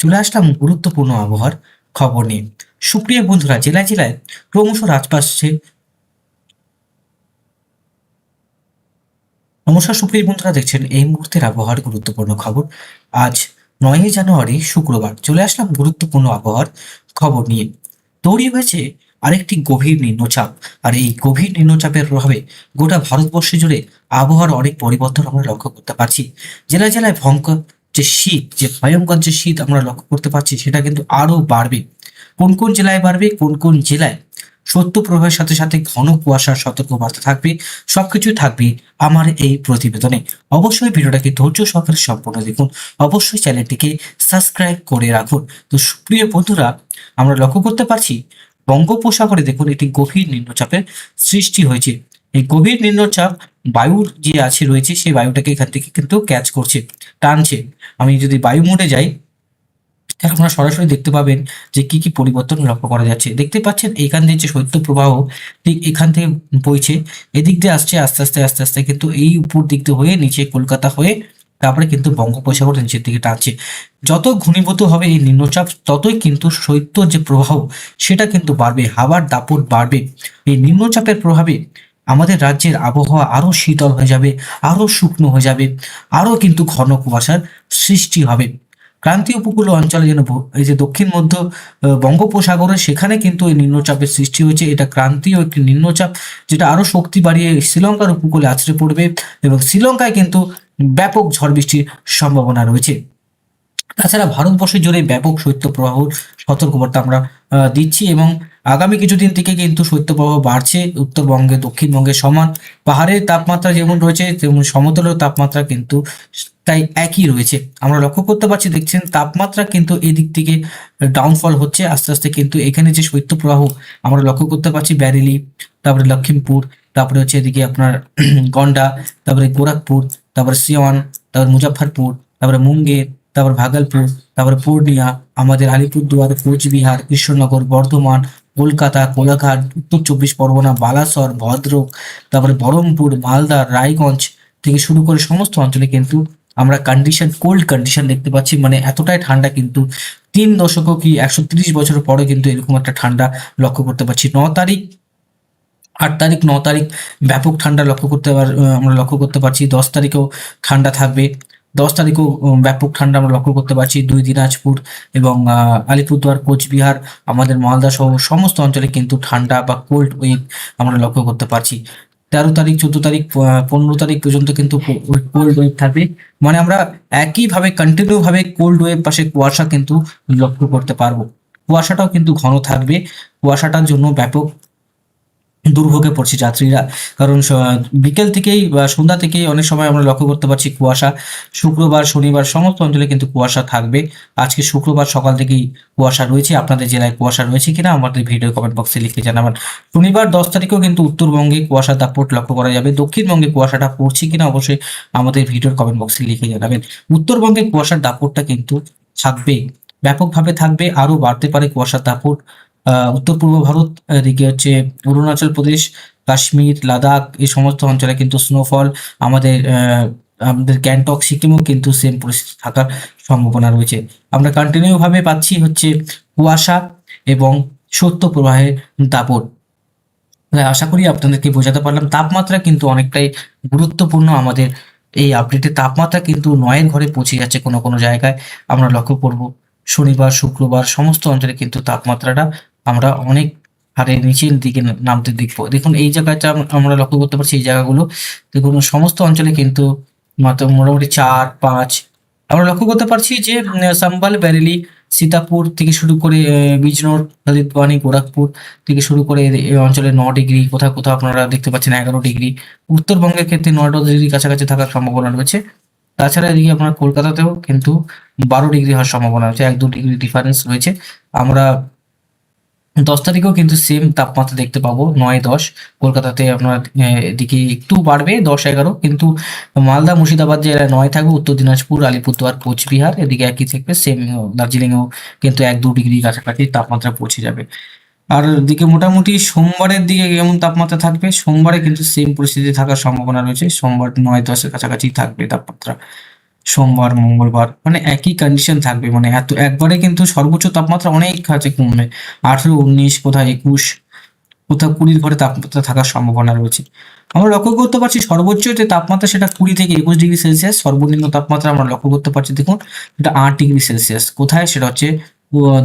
চলে আসলাম গুরুত্বপূর্ণ আবহাওয়ার খবর নিয়ে। সুপ্রিয় বন্ধুরা, জেলায় জেলায় ক্রমশ হ্রাস পাচ্ছে নমস্কার, সুপ্রিয় বন্ধুরা, দেখছেন এই মুহূর্তের আবহাওয়ার গুরুত্বপূর্ণ খবর। আজ নয়ই জানুয়ারি, শুক্রবার। চলে আসলাম গুরুত্বপূর্ণ আবহাওয়ার খবর নিয়ে। তৈরি হয়েছে আরেকটি গভীর নিম্নচাপ। আর এই গভীর নিম্নচাপের প্রভাবে গোটা ভারতবর্ষ জুড়ে আবহাওয়ার অনেক পরিবর্তন আমরা লক্ষ্য করতে পারছি। জেলায় জেলায় ভয়ঙ্কর যে শীত, যে ভয়ঙ্কর যে শীত আমরা লক্ষ্য করতে পারছি, সেটা কিন্তু আরও বাড়বে। কোন কোন জেলায় বাড়বে, কোন কোন জেলায় সত্য প্রবাহের সাথে সাথে ঘন কুয়াশার সতর্কবার্তা থাকবে, সবকিছুই থাকবে আমার এই প্রতিবেদনে। অবশ্যই ভিডিওটাকে ধৈর্য সহকারে সম্পূর্ণ দেখুন। অবশ্যই চ্যানেলটিকে সাবস্ক্রাইব করে রাখুন। তো সুপ্রিয় বন্ধুরা, আমরা লক্ষ্য করতে পারছি, বঙ্গোপসাগরে দেখুন একটি গভীর নিম্নচাপের সৃষ্টি হয়েছে। এই গভীর নিম্নচাপ বায়ুর যে আছে রয়েছে, সেই বায়ুটাকে এখান থেকে কিন্তু ক্যাচ করছে। টানছে। আমি যদি বায়ু মোডে যাই আপনারা সরাসরি দেখতে পাবেন যে কি কি পরিবর্তন লক্ষ্য করা যাচ্ছে। দেখতে পাচ্ছেন এখান দিয়ে যে শৈত্য প্রবাহ ঠিক এখান থেকে বইছে, এদিক দিয়ে আসছে, আস্তে আস্তে আস্তে আস্তে কিন্তু এই উপর দিক দিয়ে হয়ে নিচে কলকাতা হয়ে তারপরে কিন্তু বঙ্গোপসাগর নিচের দিকে টানছে। যত ঘনীভূত হবে এই নিম্নচাপ, ততই কিন্তু শৈত্য যে প্রবাহ, সেটা কিন্তু বাড়বে, হাওয়ার দাপট বাড়বে। এই নিম্নচাপের প্রভাবে আমাদের রাজ্যের আবহাওয়া আরও শীতল হয়ে যাবে, আরও শুকনো হয়ে যাবে, আরও কিন্তু ঘন কুয়াশার সৃষ্টি হবে। ক্রান্তীয় উপকূল অঞ্চলে যেন এই যে দক্ষিণ মধ্য বঙ্গোপসাগরে সেখানে কিন্তু এই নিম্নচাপের সৃষ্টি হয়েছে। এটা ক্রান্তীয় একটি নিম্নচাপ যেটা আরও শক্তি বাড়িয়ে শ্রীলঙ্কার উপকূলে আছড়ে পড়বে এবং শ্রীলঙ্কায় কিন্তু ব্যাপক ঝড় বৃষ্টির সম্ভাবনা রয়েছে। তাছাড়া ভারতবর্ষ জুড়ে ব্যাপক শৈত্যপ্রবাহ সতর্কবার্তা আমরা দিচ্ছি এবং আগামী কিছুদিন থেকে কিন্তু শৈত্যপ্রবাহ বাড়ছে উত্তরবঙ্গে, দক্ষিণবঙ্গে সমান। পাহাড়ের তাপমাত্রা যেমন রয়েছে, তেমন সমতলের তাপমাত্রা কিন্তু তাই একই রয়েছে। আমরা লক্ষ্য করতে পারছি, দেখছেন তাপমাত্রা কিন্তু এদিক থেকে ডাউনফল হচ্ছে। আস্তে আস্তে কিন্তু এখানে যে শৈত্যপ্রবাহ আমরা লক্ষ্য করতে পারছি, ব্যারেলি, তারপরে লক্ষিমপুর, তারপরে হচ্ছে এদিকে আপনার গন্ডা, তারপরে গোরখপুর, তারপরে সিওয়ান, তারপরে মুজাফরপুর তারপরে মুঙ্গের তারপর ভাগলপুর, তারপর পূর্ণিয়া আমাদের আলিপুরদুয়ার, কোচবিহার, কৃষ্ণনগর, বর্ধমান, কলকাতা, কোলাঘাট, উত্তর চব্বিশ পরগনা, বালাসর, ভদ্রক, তারপরে বহরমপুর মালদা, রায়গঞ্জ থেকে শুরু করে সমস্ত অঞ্চলে কিন্তু আমরা কন্ডিশন কোল্ড কন্ডিশন দেখতে পাচ্ছি। মানে এতটাই ঠান্ডা কিন্তু তিন দশকও কি একশো তিরিশ বছর পরে কিন্তু এরকম একটা ঠান্ডা লক্ষ্য করতে পারছি। ন তারিখ, আট তারিখ, ন তারিখ ব্যাপক ঠান্ডা লক্ষ্য করতে আমরা লক্ষ্য করতে পারছি। দশ তারিখেও ঠান্ডা থাকবে। দশ তারিখেও ব্যাপক ঠান্ডা আমরা লক্ষ্য করতে পারছি। দুই দিনাজপুর এবং আলিপুরদুয়ার, কোচবিহার, আমাদের মালদা সহ সমস্ত অঞ্চলে কিন্তু ঠান্ডা বা কোল্ড ওয়েভ আমরা লক্ষ্য করতে পারছি। তেরো তারিখ, চোদ্দ তারিখ পনেরো তারিখ পর্যন্ত কিন্তু কোল্ড ওয়েভ থাকবে। মানে আমরা একইভাবে কন্টিনিউ ভাবে কোল্ড ওয়েভ পাশে কুয়াশা কিন্তু লক্ষ্য করতে পারব। কুয়াশাটাও কিন্তু ঘন থাকবে। কুয়াশাটার জন্য ব্যাপক দুর্ভোগে পড়ছে যাত্রীরা। কারণ বিকেল থেকেই বা সন্ধ্যা থেকেই অনেক সময় আমরা লক্ষ্য করতে পারছি কুয়াশা। শুক্রবার, শনিবার সমস্ত অঞ্চলে কিন্তু কুয়াশা থাকবে। আজকে শুক্রবার সকাল থেকেই কুয়াশা রয়েছে। আপনাদের জেলায় কুয়াশা রয়েছে কিনা আমাদের ভিডিও কমেন্ট বক্সে লিখে জানাবেন। শনিবার দশ তারিখেও কিন্তু উত্তরবঙ্গে কুয়াশা দাপট লক্ষ্য করা যাবে। দক্ষিণবঙ্গে কুয়াশাটা পড়ছে কিনা অবশ্যই আমাদের ভিডিওর কমেন্ট বক্সে লিখে জানাবেন। উত্তরবঙ্গে কুয়াশার দাপটটা কিন্তু থাকবে ব্যাপকভাবে থাকবে, আরও বাড়তে পারে কুয়াশার দাপট। উত্তর পূর্ব ভারত, এদিকে হচ্ছে অরুণাচল প্রদেশ, কাশ্মীর, লাদাখ, এই সমস্ত অঞ্চলে কিন্তু স্নোফল আমাদের আমাদের গ্যাংটক, সিকিমও কিন্তু সেম পরিস্থিতি থাকার সম্ভাবনা রয়েছে। আমরা কন্টিনিউ ভাবে পাচ্ছি হচ্ছে কুয়াশা এবং সত্য প্রবাহের দাপট আশা করি আপনাদেরকে বোঝাতে পারলাম, তাপমাত্রা কিন্তু অনেকটাই গুরুত্বপূর্ণ আমাদের এই আপডেটে তাপমাত্রা কিন্তু নয়ের ঘরে পৌঁছে যাচ্ছে কোনো কোনো জায়গায়। আমরা লক্ষ্য করব শনিবার, শুক্রবার, সমস্ত অঞ্চলে কিন্তু তাপমাত্রাটা আমরা অনেক হারে নিচের দিকে নামতে দেখব। দেখুন, এই জায়গাটা আম- আমরা লক্ষ্য করতে পারছি, এই জায়গাগুলো। দেখুন, সমস্ত অঞ্চলে কিন্তু মাত্র মোটামুটি চার, পাঁচ আমরা লক্ষ্য করতে পারছি যে সাম্বাল, ব্যারেলি, সীতাপুর থেকে শুরু করে বিজনোর ললিতবাণী গোরখপুর থেকে শুরু করে এই অঞ্চলে ন ডিগ্রি, কোথাও কোথাও আপনারা দেখতে পাচ্ছেন এগারো ডিগ্রি। উত্তরবঙ্গের ক্ষেত্রে নয় ডিগ্রি কাছাকাছি থাকার সম্ভাবনা রয়েছে। তাছাড়া এদিকে আপনার কলকাতাতেও কিন্তু বারো ডিগ্রি হওয়ার সম্ভাবনা রয়েছে, এক দু ডিগ্রি ডিফারেন্স রয়েছে। আমরা দশ তারিখেও কিন্তু সেম তাপমাত্রা দেখতে পাবো, নয়, দশ। কলকাতাতে আপনার এদিকে একটু বাড়বে, দশ, এগারো। কিন্তু মালদা, মুর্শিদাবাদ জেলায় নয় থাকবে, উত্তর দিনাজপুর, আলিপুরদুয়ার, কোচবিহার, এদিকে একই থাকবে সেম দার্জিলিংয়েও কিন্তু এক, দু ডিগ্রি কাছাকাছি তাপমাত্রা পৌঁছে যাবে। আর দিকে মোটামুটি সোমবারের দিকে কেমন তাপমাত্রা থাকবে? সোমবারে কিন্তু সেম পরিস্থিতি থাকার সম্ভাবনা রয়েছে, সোমবার নয়, দশের কাছাকাছি থাকবে তাপমাত্রা। সোমবার, মঙ্গলবার মানে একই কন্ডিশন থাকবে। মানে এত, একবারে কিন্তু সর্বোচ্চ তাপমাত্রা অনেক কাছে কমবে। আঠেরো, উনিশ, কোথায় একুশ, কোথাও কুড়ির ঘরে তাপমাত্রা থাকার সম্ভাবনা রয়েছে। আমরা লক্ষ্য করতে পারছি সর্বোচ্চ যে তাপমাত্রা সেটা কুড়ি থেকে একুশ ডিগ্রি সেলসিয়াস, সর্বনিম্ন তাপমাত্রা আমরা লক্ষ্য করতে পারছি, দেখুন, এটা আট ডিগ্রি সেলসিয়াস। কোথায়? সেটা হচ্ছে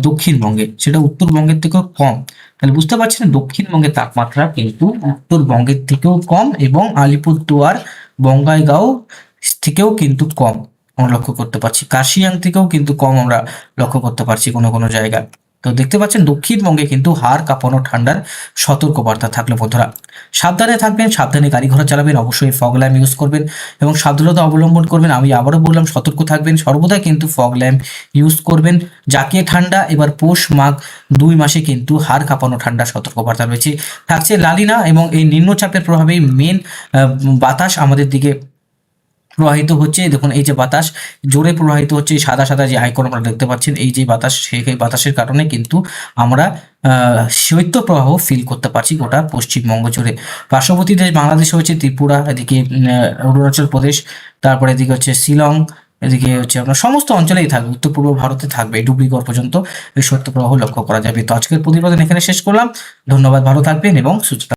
দক্ষিণবঙ্গে। সেটা উত্তরবঙ্গের থেকেও কম। তাহলে বুঝতে পারছেন, দক্ষিণবঙ্গের তাপমাত্রা কিন্তু উত্তরবঙ্গের থেকেও কম এবং আলিপুরদুয়ার, বঙ্গাইগাঁও থেকেও কিন্তু কম। আমরা লক্ষ্য করতে পারছি। কার্শিয়াং থেকেও কিন্তু কম আমরা লক্ষ্য করতে পারছি কোনো কোনো জায়গায়। তো দেখতে পাচ্ছেন, দক্ষিণবঙ্গে কিন্তু হাড় কাঁপানো ঠান্ডার সতর্কবার্তা থাকল বন্ধুরা। সাবধানে থাকবেন, সাবধানে গাড়ি ঘোড়া চালাবেন, অবশ্যই ফগ ল্যাম্প ইউজ করবেন এবং সাবধানতা অবলম্বন করবেন। আমি আবারও বললাম, সতর্ক থাকবেন, সর্বদা কিন্তু ফগ ল্যাম্প ইউজ করবেন। যাকে ঠান্ডা, এবার পৌষ মাঘ দুই মাসে কিন্তু হাড় কাঁপানো ঠান্ডা সতর্কবার্তা রয়েছে। থাকছে লালিনা এবং এই নিম্নচাপের প্রভাবেই মেন বাতাস আমাদের দিকে প্রবাহিত হচ্ছে, দেখুন এই যে বাতাস, জোরে প্রবাহিত হচ্ছে, এই সাদা সাদা যে আইকন আমরা দেখতে পাচ্ছেন, এই যে বাতাস, সেই বাতাসের কারণে কিন্তু আমরা শৈত্য প্রবাহ ফিল করতে পারছি গোটা পশ্চিমবঙ্গ জুড়ে। পার্শ্ববর্তী দেশ বাংলাদেশ হচ্ছে ত্রিপুরা, এদিকে অরুণাচল প্রদেশ, তারপরে এদিকে হচ্ছে শিলং, এদিকে হচ্ছে আপনার সমস্ত অঞ্চলেই থাকবে, উত্তর পূর্ব ভারতে থাকবে ডুবলিগড় পর্যন্ত এই শৈত্য প্রবাহ লক্ষ্য করা যাবে। তো আজকের প্রতিবেদন এখানে শেষ করলাম। ধন্যবাদ, ভালো থাকবেন এবং সুস্থ।